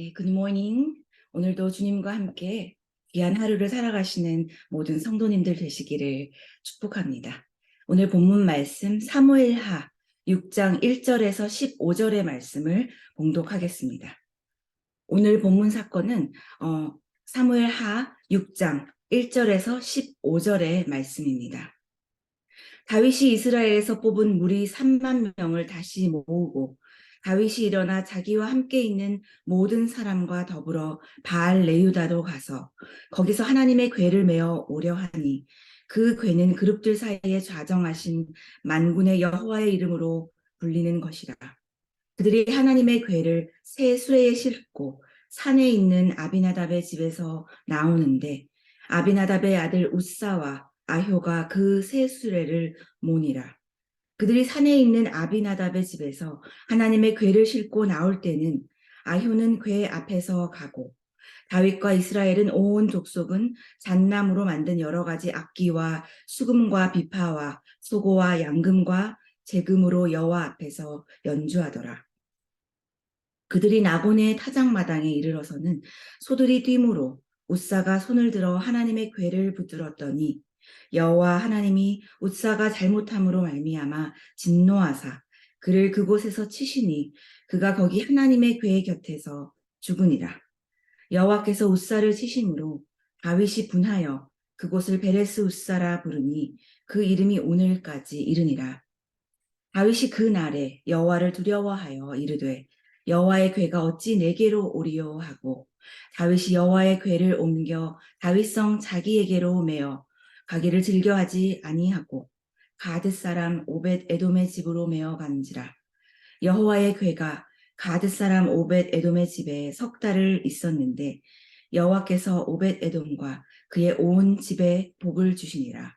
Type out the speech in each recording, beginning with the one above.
예, 굿모닝. 오늘도 주님과 함께 귀한 하루를 살아가시는 모든 성도님들 되시기를 축복합니다. 오늘 본문 말씀 사무엘하 6장 1절에서 15절의 말씀을 봉독하겠습니다. 오늘 본문 사건은 어, 사무엘하 6장 1절에서 15절의 말씀입니다. 다윗이 이스라엘에서 뽑은 무리 3만 명을 다시 모으고 다윗이 일어나 자기와 함께 있는 모든 사람과 더불어 바알 레유다로 가서 거기서 하나님의 궤를 메어 오려 하니 그 궤는 그룹들 사이에 좌정하신 만군의 여호와의 이름으로 불리는 것이라. 그들이 하나님의 궤를 새 수레에 싣고 산에 있는 아비나답의 집에서 나오는데 아비나답의 아들 우사와 아효가 그 새 수레를 모니라. 그들이 산에 있는 아비나답의 집에서 하나님의 궤를 싣고 나올 때는 아효는 궤 앞에서 가고 다윗과 이스라엘은 온 족속은 잣나무로 만든 여러 가지 악기와 수금과 비파와 소고와 양금과 재금으로 여호와 앞에서 연주하더라. 그들이 나곤의 타작마당에 이르러서는 소들이 뛰므로 우사가 손을 들어 하나님의 궤를 붙들었더니 여호와 하나님이 웃사가 잘못함으로 말미암아 진노하사 그를 그곳에서 치시니 그가 거기 하나님의 궤 곁에서 죽으니라. 여호와께서 웃사를 치심으로 다윗이 분하여 그곳을 베레스 웃사라 부르니 그 이름이 오늘까지 이르니라. 다윗이 그 날에 여호와를 두려워하여 이르되 여호와의 궤가 어찌 내게로 오리요 하고 다윗이 여호와의 궤를 옮겨 다윗성 자기에게로 메어 가기를 즐겨하지 아니하고 가드 사람 오벳 에돔의 집으로 메어 간지라. 여호와의 궤가 가드 사람 오벳 에돔의 집에 석 달을 있었는데 여호와께서 오벳 에돔과 그의 온 집에 복을 주시니라.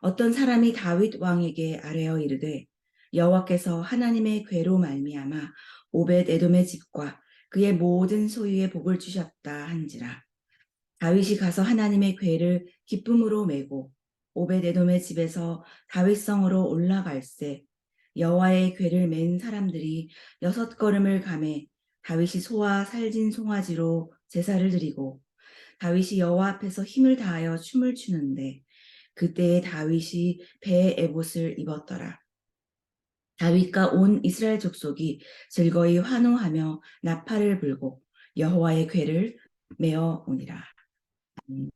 어떤 사람이 다윗 왕에게 아뢰어 이르되 여호와께서 하나님의 궤로 말미암아 오벳 에돔의 집과 그의 모든 소유에 복을 주셨다 한지라 다윗이 가서 하나님의 궤를 기쁨으로 메고 오베데돔의 집에서 다윗성으로 올라갈새 여호와의 궤를 맨 사람들이 여섯 걸음을 감해 다윗이 소와 살진 송아지로 제사를 드리고 다윗이 여호와 앞에서 힘을 다하여 춤을 추는데 그때에 다윗이 배에 에봇을 입었더라. 다윗과 온 이스라엘 족속이 즐거이 환호하며 나팔을 불고 여호와의 궤를 메어 오니라. 음.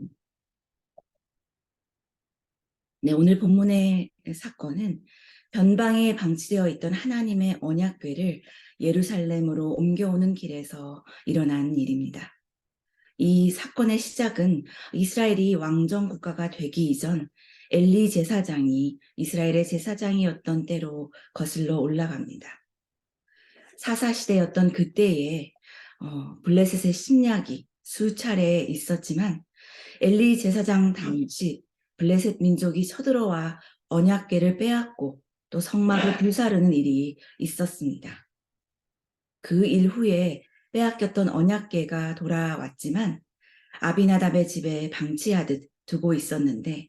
네, 오늘 본문의 사건은 변방에 방치되어 있던 하나님의 언약궤를 예루살렘으로 옮겨오는 길에서 일어난 일입니다. 이 사건의 시작은 이스라엘이 왕정 국가가 되기 이전 엘리 제사장이 이스라엘의 제사장이었던 때로 거슬러 올라갑니다. 사사시대였던 그때에 어, 블레셋의 침략이 수차례 있었지만 엘리 제사장 당시 블레셋 민족이 쳐들어와 언약계를 빼앗고 또 성막을 불사르는 일이 있었습니다. 그 일 후에 빼앗겼던 언약계가 돌아왔지만 아비나답의 집에 방치하듯 두고 있었는데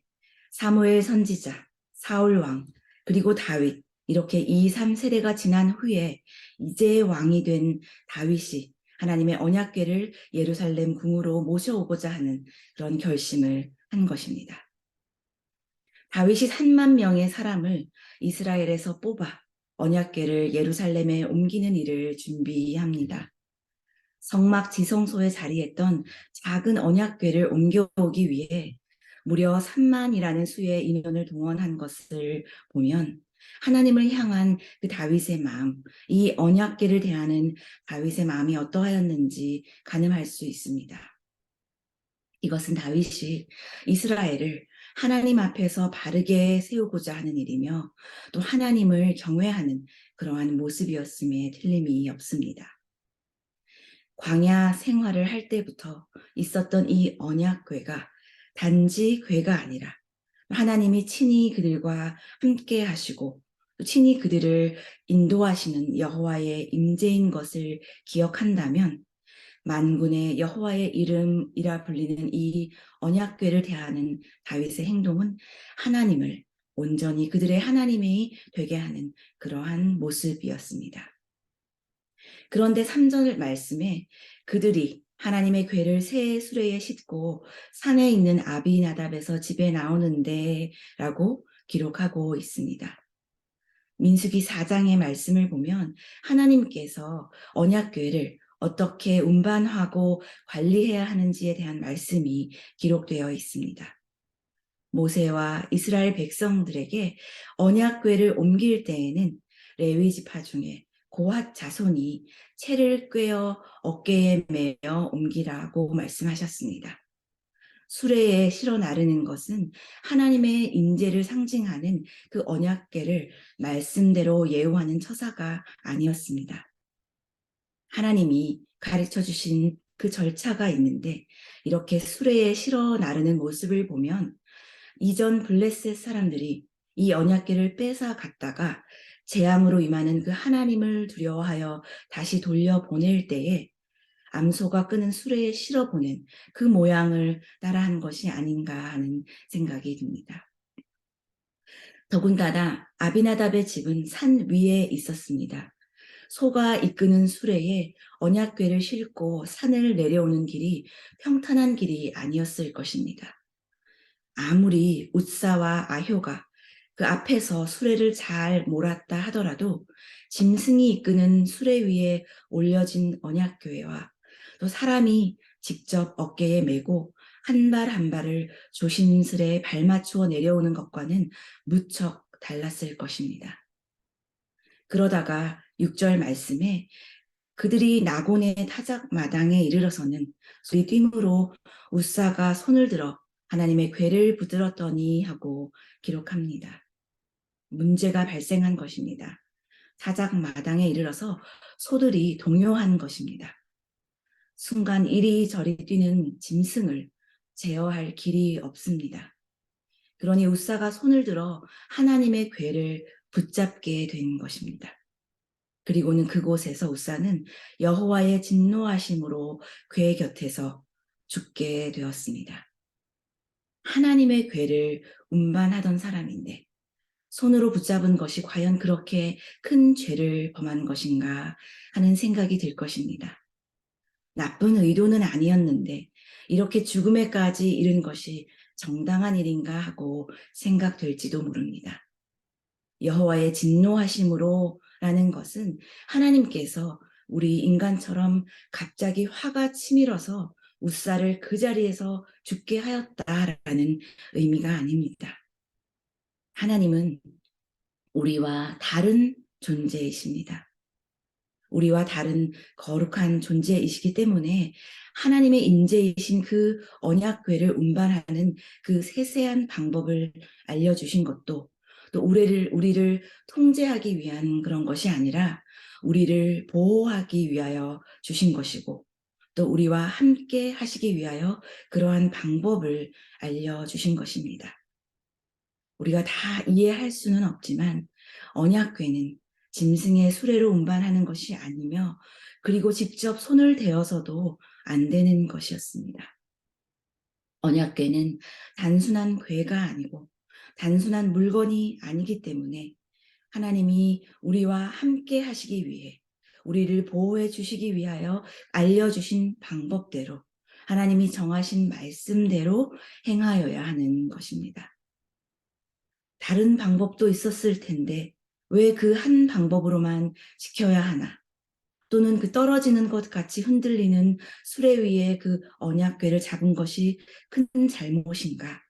사무엘 선지자, 사울 왕, 그리고 다윗 이렇게 2, 3세대가 지난 후에 이제 왕이 된 다윗이 하나님의 언약궤를 예루살렘 궁으로 모셔오고자 하는 그런 결심을 한 것입니다. 다윗이 3만 명의 사람을 이스라엘에서 뽑아 언약궤를 예루살렘에 옮기는 일을 준비합니다. 성막 지성소에 자리했던 작은 언약궤를 옮겨오기 위해 무려 3만이라는 수의 인원을 동원한 것을 보면 하나님을 향한 그 다윗의 마음, 이 언약계를 대하는 다윗의 마음이 어떠하였는지 가늠할 수 있습니다. 이것은 다윗이 이스라엘을 하나님 앞에서 바르게 세우고자 하는 일이며 또 하나님을 경외하는 그러한 모습이었음에 틀림이 없습니다. 광야 생활을 할 때부터 있었던 이 언약궤가 단지 궤가 아니라 하나님이 친히 그들과 함께 하시고 친히 그들을 인도하시는 여호와의 임재인 것을 기억한다면 만군의 여호와의 이름이라 불리는 이 언약궤를 대하는 다윗의 행동은 하나님을 온전히 그들의 하나님이 되게 하는 그러한 모습이었습니다. 그런데 3절 말씀에 그들이 하나님의 괴를 새 수레에 싣고 산에 있는 아비나답에서 집에 나오는데 라고 기록하고 있습니다. 민수기 4장의 말씀을 보면 하나님께서 언약궤를 어떻게 운반하고 관리해야 하는지에 대한 말씀이 기록되어 있습니다. 모세와 이스라엘 백성들에게 언약궤를 옮길 때에는 레위 지파 중에 고핫 자손이 채를 꿰어 어깨에 매어 옮기라고 말씀하셨습니다. 수레에 실어 나르는 것은 하나님의 인재를 상징하는 그 언약궤를 말씀대로 예우하는 처사가 아니었습니다. 하나님이 가르쳐 주신 그 절차가 있는데 이렇게 수레에 실어 나르는 모습을 보면 이전 블레셋 사람들이 이 언약궤를 뺏어 갔다가 재앙으로 임하는 그 하나님을 두려워하여 다시 돌려보낼 때에 암소가 끄는 수레에 실어보는 그 모양을 따라한 것이 아닌가 하는 생각이 듭니다. 더군다나 아비나답의 집은 산 위에 있었습니다. 소가 이끄는 수레에 언약궤를 싣고 산을 내려오는 길이 평탄한 길이 아니었을 것입니다. 아무리 웃사와 아효가 그 앞에서 수레를 잘 몰았다 하더라도 짐승이 이끄는 수레 위에 올려진 언약궤와 또 사람이 직접 어깨에 메고 한발한 발을 조심스레 발맞추어 내려오는 것과는 무척 달랐을 것입니다. 그러다가 6절 말씀에 그들이 나곤의 타작 마당에 이르러서는 소리 띵으로 우사가 손을 들어 하나님의 괴를 붙들었더니 하고 기록합니다. 문제가 발생한 것입니다. 타작 마당에 이르러서 소들이 동요한 것입니다. 순간 이리저리 뛰는 짐승을 제어할 길이 없습니다. 그러니 우사가 손을 들어 하나님의 괴를 붙잡게 된 것입니다. 그리고는 그곳에서 우사는 여호와의 진노하심으로 괴 곁에서 죽게 되었습니다. 하나님의 괴를 운반하던 사람인데 손으로 붙잡은 것이 과연 그렇게 큰 죄를 범한 것인가 하는 생각이 들 것입니다. 나쁜 의도는 아니었는데 이렇게 죽음에까지 이른 것이 정당한 일인가 하고 생각될지도 모릅니다. 여호와의 진노하심으로 라는 것은 하나님께서 우리 인간처럼 갑자기 화가 치밀어서 우사를 그 자리에서 죽게 하였다라는 의미가 아닙니다. 하나님은 우리와 다른 존재이십니다. 우리와 다른 거룩한 존재이시기 때문에 하나님의 인재이신 그 언약궤를 운반하는 그 세세한 방법을 알려주신 것도 또 우리를 우리를 통제하기 위한 그런 것이 아니라 우리를 보호하기 위하여 주신 것이고 또 우리와 함께 하시기 위하여 그러한 방법을 알려주신 것입니다. 우리가 다 이해할 수는 없지만 언약궤는 짐승의 수레로 운반하는 것이 아니며 그리고 직접 손을 대어서도 안 되는 것이었습니다. 언약궤는 단순한 궤가 아니고 단순한 물건이 아니기 때문에 하나님이 우리와 함께 하시기 위해 우리를 보호해 주시기 위하여 알려주신 방법대로 하나님이 정하신 말씀대로 행하여야 하는 것입니다. 다른 방법도 있었을 텐데 왜 그 한 방법으로만 지켜야 하나? 또는 그 떨어지는 것 같이 흔들리는 수레 위에 그 언약궤를 잡은 것이 큰 잘못인가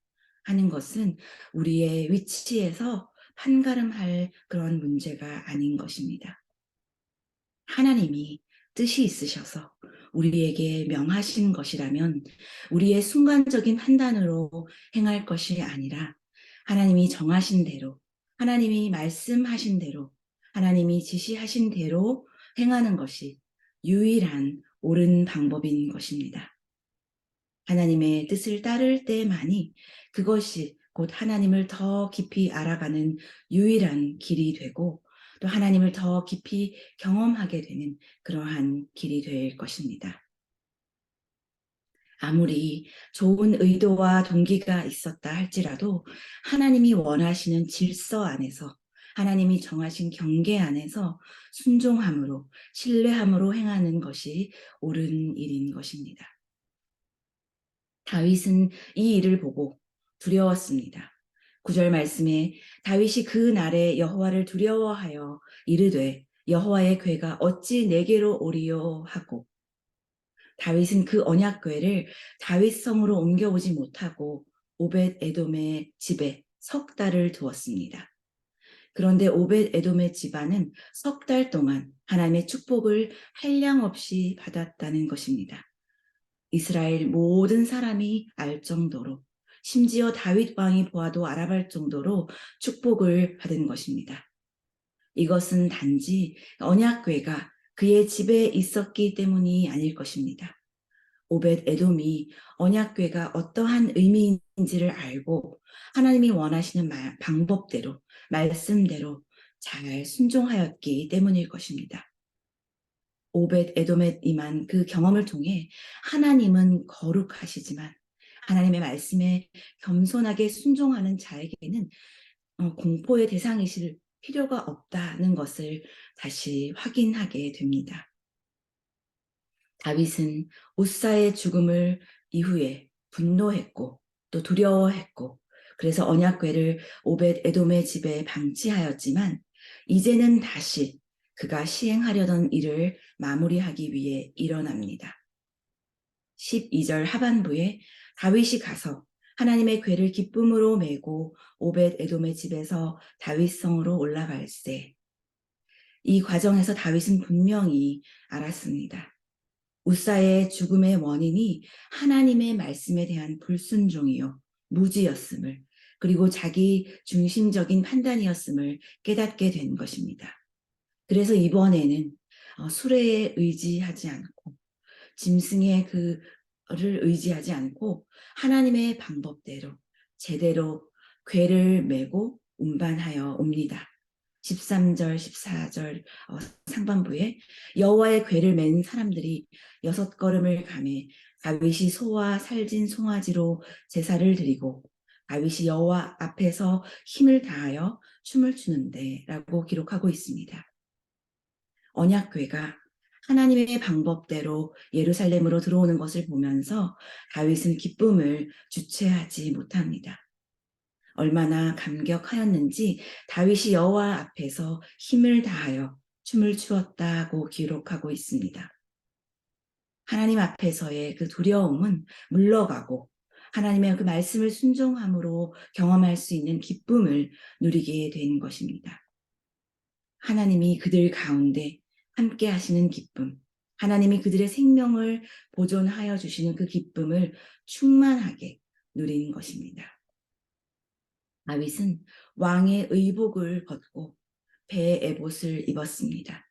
하는 것은 우리의 위치에서 판가름할 그런 문제가 아닌 것입니다. 하나님이 뜻이 있으셔서 우리에게 명하신 것이라면 우리의 순간적인 판단으로 행할 것이 아니라 하나님이 정하신 대로, 하나님이 말씀하신 대로, 하나님이 지시하신 대로 행하는 것이 유일한 옳은 방법인 것입니다. 하나님의 뜻을 따를 때만이 그것이 곧 하나님을 더 깊이 알아가는 유일한 길이 되고 또 하나님을 더 깊이 경험하게 되는 그러한 길이 될 것입니다. 아무리 좋은 의도와 동기가 있었다 할지라도 하나님이 원하시는 질서 안에서 하나님이 정하신 경계 안에서 순종함으로 신뢰함으로 행하는 것이 옳은 일인 것입니다. 다윗은 이 일을 보고 두려웠습니다. 구절 말씀에 다윗이 그 날에 여호와를 두려워하여 이르되 여호와의 괴가 어찌 내게로 오리요 하고 다윗은 그 언약궤를 다윗 성으로 옮겨오지 못하고 오벳 에돔의 집에 석 달을 두었습니다. 그런데 오벳 에돔의 집안은 석 달 동안 하나님의 축복을 한량 없이 받았다는 것입니다. 이스라엘 모든 사람이 알 정도로 심지어 다윗 왕이 보아도 알아볼 정도로 축복을 받은 것입니다. 이것은 단지 언약궤가 그의 집에 있었기 때문이 아닐 것입니다. 오벳 에돔이 언약궤가 어떠한 의미인지를 알고 하나님이 원하시는 말, 방법대로 말씀대로 잘 순종하였기 때문일 것입니다. 오벳 에돔에 임한 그 경험을 통해 하나님은 거룩하시지만 하나님의 말씀에 겸손하게 순종하는 자에게는 어, 공포의 대상이실 필요가 없다는 것을 다시 확인하게 됩니다. 다윗은 우사의 죽음을 이후에 분노했고 또 두려워했고 그래서 언약궤를 오벳 에돔의 집에 방치하였지만 이제는 다시 그가 시행하려던 일을 마무리하기 위해 일어납니다. 12절 하반부에 다윗이 가서 하나님의 궤를 기쁨으로 메고 오벳 에돔의 집에서 다윗성으로 올라갈세. 이 과정에서 다윗은 분명히 알았습니다. 우사의 죽음의 원인이 하나님의 말씀에 대한 불순종이요, 무지였음을, 그리고 자기 중심적인 판단이었음을 깨닫게 된 것입니다. 그래서 이번에는 어, 수레에 의지하지 않고, 짐승의 그 를 의지하지 않고, 하나님의 방법대로 제대로 궤를 메고 운반하여 옵니다. 13절, 14절 어, 상반부에 여호와의 궤를 맨 사람들이 여섯 걸음을 가매 다윗이 소와 살진 송아지로 제사를 드리고 다윗이 여호와 앞에서 힘을 다하여 춤을 추는데 라고 기록하고 있습니다. 언약궤가 하나님의 방법대로 예루살렘으로 들어오는 것을 보면서 다윗은 기쁨을 주체하지 못합니다. 얼마나 감격하였는지 다윗이 여호와 앞에서 힘을 다하여 춤을 추었다고 기록하고 있습니다. 하나님 앞에서의 그 두려움은 물러가고 하나님의 그 말씀을 순종함으로 경험할 수 있는 기쁨을 누리게 된 것입니다. 하나님이 그들 가운데 함께 하시는 기쁨, 하나님이 그들의 생명을 보존하여 주시는 그 기쁨을 충만하게 누리는 것입니다. 다윗은 왕의 의복을 벗고 배의 에봇을 입었습니다.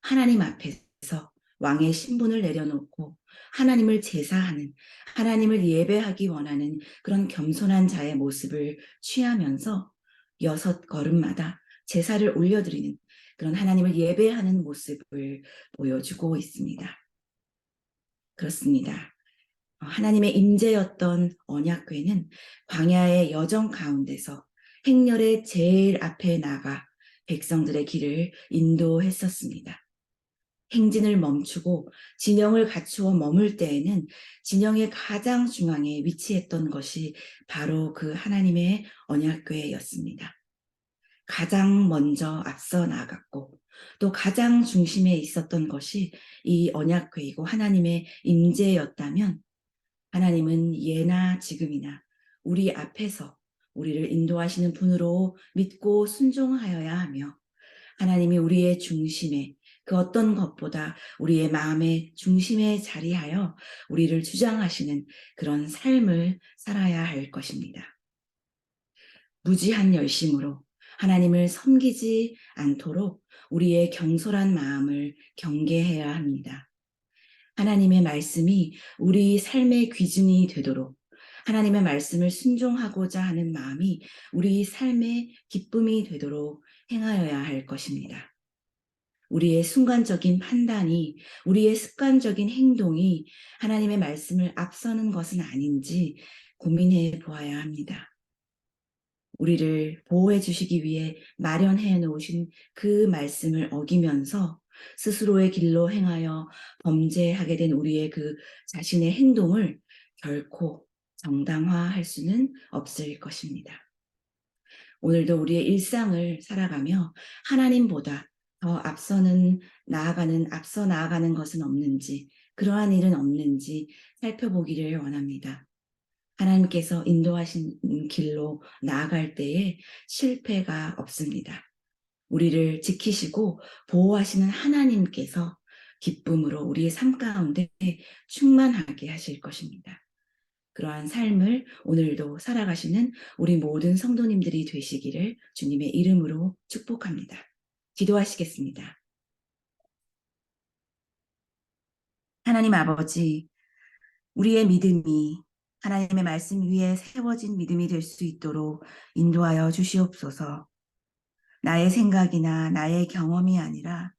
하나님 앞에서 왕의 신분을 내려놓고 하나님을 제사하는 하나님을 예배하기 원하는 그런 겸손한 자의 모습을 취하면서 여섯 걸음마다 제사를 올려드리는 그런 하나님을 예배하는 모습을 보여주고 있습니다. 그렇습니다. 하나님의 임재였던 언약궤는 광야의 여정 가운데서 행렬의 제일 앞에 나가 백성들의 길을 인도했었습니다. 행진을 멈추고 진영을 갖추어 머물 때에는 진영의 가장 중앙에 위치했던 것이 바로 그 하나님의 언약궤였습니다. 가장 먼저 앞서 나갔고 또 가장 중심에 있었던 것이 이 언약궤이고 하나님의 임재였다면 하나님은 예나 지금이나 우리 앞에서 우리를 인도하시는 분으로 믿고 순종하여야 하며 하나님이 우리의 중심에 그 어떤 것보다 우리의 마음의 중심에 자리하여 우리를 주장하시는 그런 삶을 살아야 할 것입니다. 무지한 열심으로 하나님을 섬기지 않도록 우리의 경솔한 마음을 경계해야 합니다. 하나님의 말씀이 우리 삶의 귀중이 되도록 하나님의 말씀을 순종하고자 하는 마음이 우리 삶의 기쁨이 되도록 행하여야 할 것입니다. 우리의 순간적인 판단이, 우리의 습관적인 행동이 하나님의 말씀을 앞서는 것은 아닌지 고민해 보아야 합니다. 우리를 보호해 주시기 위해 마련해 놓으신 그 말씀을 어기면서 스스로의 길로 행하여 범죄하게 된 우리의 그 자신의 행동을 결코 정당화할 수는 없을 것입니다. 오늘도 우리의 일상을 살아가며 하나님보다 더 앞서는 나아가는 앞서 나아가는 것은 없는지 그러한 일은 없는지 살펴보기를 원합니다. 하나님께서 인도하신 길로 나아갈 때에 실패가 없습니다. 우리를 지키시고 보호하시는 하나님께서 기쁨으로 우리의 삶 가운데 충만하게 하실 것입니다. 그러한 삶을 오늘도 살아가시는 우리 모든 성도님들이 되시기를 주님의 이름으로 축복합니다. 기도하시겠습니다. 하나님 아버지, 우리의 믿음이 하나님의 말씀 위에 세워진 믿음이 될 수 있도록 인도하여 주시옵소서. 나의 생각이나 나의 경험이 아니라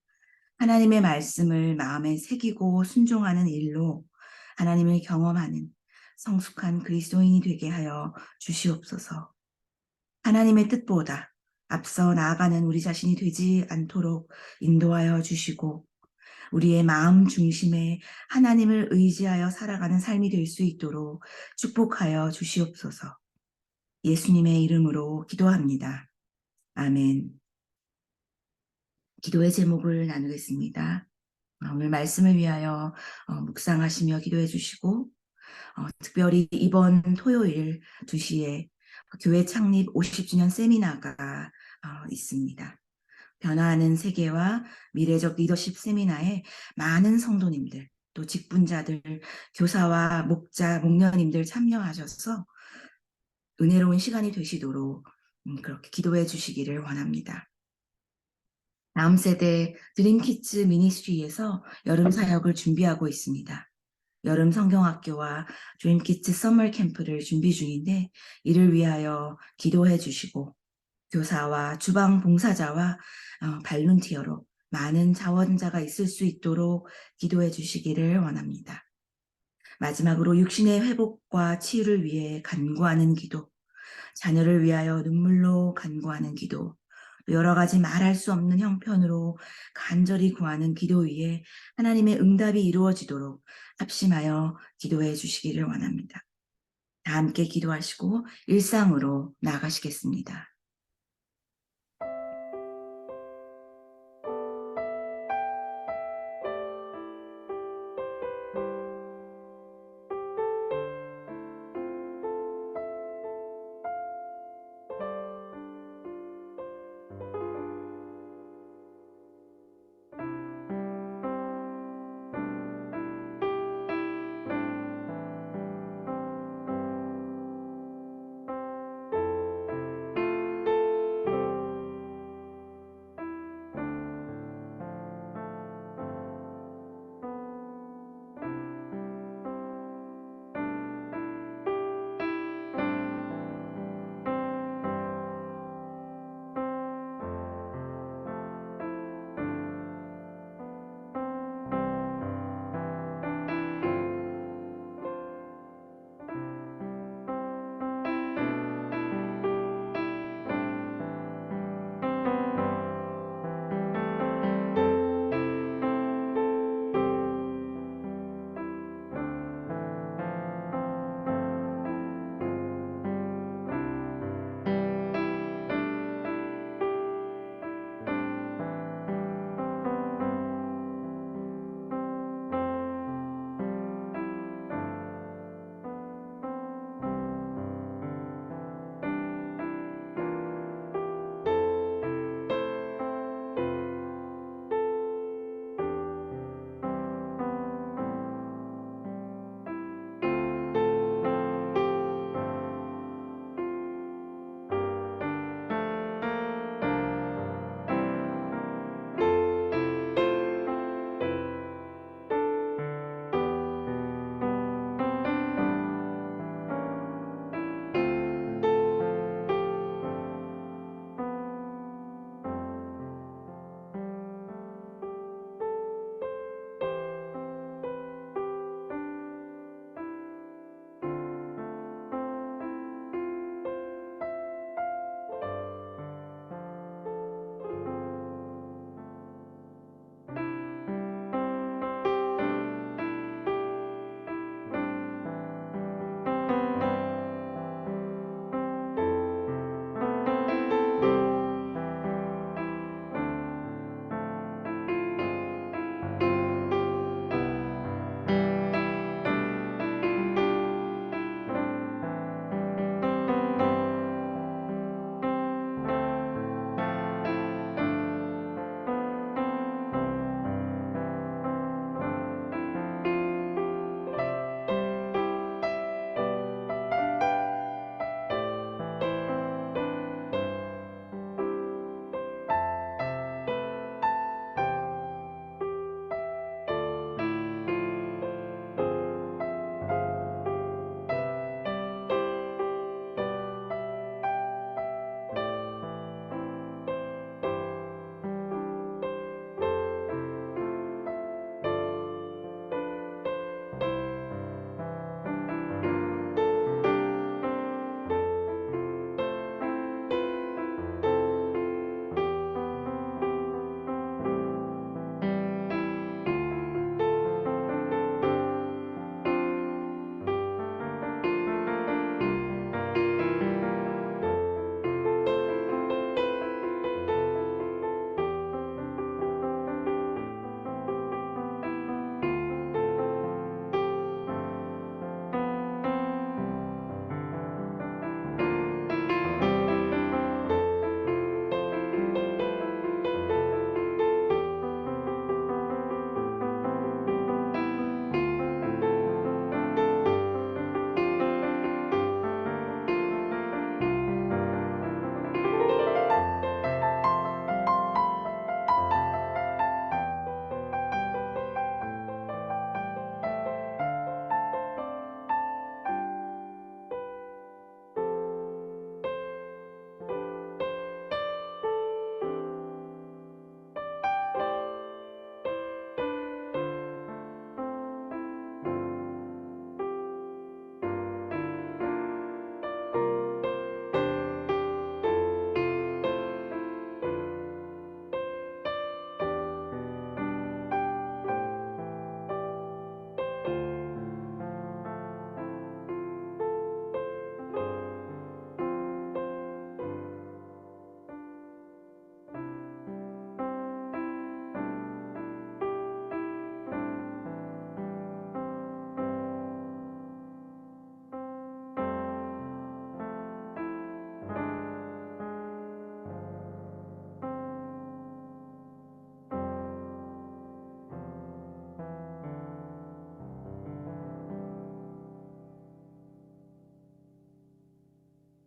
하나님의 말씀을 마음에 새기고 순종하는 일로 하나님을 경험하는 성숙한 그리스도인이 되게 하여 주시옵소서. 하나님의 뜻보다 앞서 나아가는 우리 자신이 되지 않도록 인도하여 주시고 우리의 마음 중심에 하나님을 의지하여 살아가는 삶이 될 수 있도록 축복하여 주시옵소서. 예수님의 이름으로 기도합니다. 아멘. 기도의 제목을 나누겠습니다. 어, 오늘 말씀을 위하여 어, 묵상하시며 기도해 주시고 어, 특별히 이번 토요일 2시에 교회 창립 50주년 세미나가 있습니다. 변화하는 세계와 미래적 리더십 세미나에 많은 성도님들, 또 직분자들, 교사와 목자, 목녀님들 참여하셔서 은혜로운 시간이 되시도록 음, 그렇게 기도해 주시기를 원합니다. 다음 세대 드림키즈 미니스트리에서 여름 사역을 준비하고 있습니다. 여름 성경학교와 드림키즈 서머 캠프를 준비 중인데 이를 위하여 기도해 주시고 교사와 주방 봉사자와 어, 발룬티어로 많은 자원자가 있을 수 있도록 기도해 주시기를 원합니다. 마지막으로 육신의 회복과 치유를 위해 간구하는 기도, 자녀를 위하여 눈물로 간구하는 기도, 여러 가지 말할 수 없는 형편으로 간절히 구하는 기도 위에 하나님의 응답이 이루어지도록 합심하여 기도해 주시기를 원합니다. 다 함께 기도하시고 일상으로 나가시겠습니다.